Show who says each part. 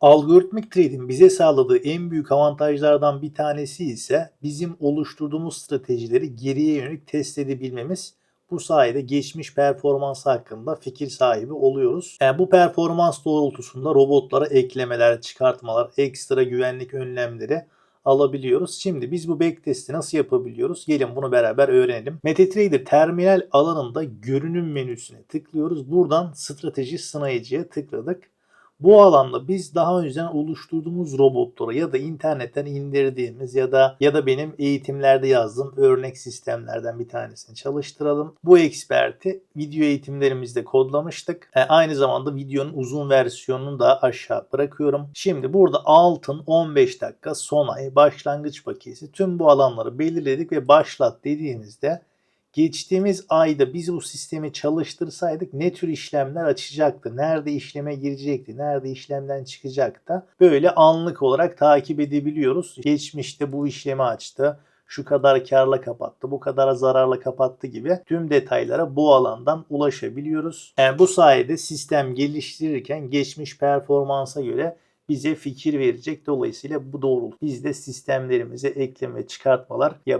Speaker 1: Algoritmik trading bize sağladığı en büyük avantajlardan bir tanesi ise bizim oluşturduğumuz stratejileri geriye yönelik test edebilmemiz. Bu sayede geçmiş performans hakkında fikir sahibi oluyoruz. Yani bu performans doğrultusunda robotlara eklemeler, çıkartmalar, ekstra güvenlik önlemleri alabiliyoruz. Şimdi biz bu backtest'i nasıl yapabiliyoruz? Gelin bunu beraber öğrenelim. MetaTrader terminal alanında görünüm menüsüne tıklıyoruz. Buradan strateji sınayıcıya tıkladık. Bu alanda biz daha önceden oluşturduğumuz robotları ya da internetten indirdiğimiz ya da ya da benim eğitimlerde yazdığım örnek sistemlerden bir tanesini çalıştıralım. Bu eksperti video eğitimlerimizde kodlamıştık. E, aynı zamanda videonun uzun versiyonunu da aşağı bırakıyorum. Şimdi burada altın 15 dakika son ay başlangıç paketi tüm bu alanları belirledik ve başlat dediğimizde geçtiğimiz ayda biz bu sistemi çalıştırsaydık ne tür işlemler açacaktı, nerede işleme girecekti, nerede işlemden çıkacaktı. Böyle anlık olarak takip edebiliyoruz. Geçmişte bu işlemi açtı, şu kadar karla kapattı, bu kadar zararla kapattı gibi tüm detaylara bu alandan ulaşabiliyoruz. Yani bu sayede sistem geliştirirken geçmiş performansa göre bize fikir verecek. Dolayısıyla bu doğrultuda biz de sistemlerimize ekleme çıkartmalar yap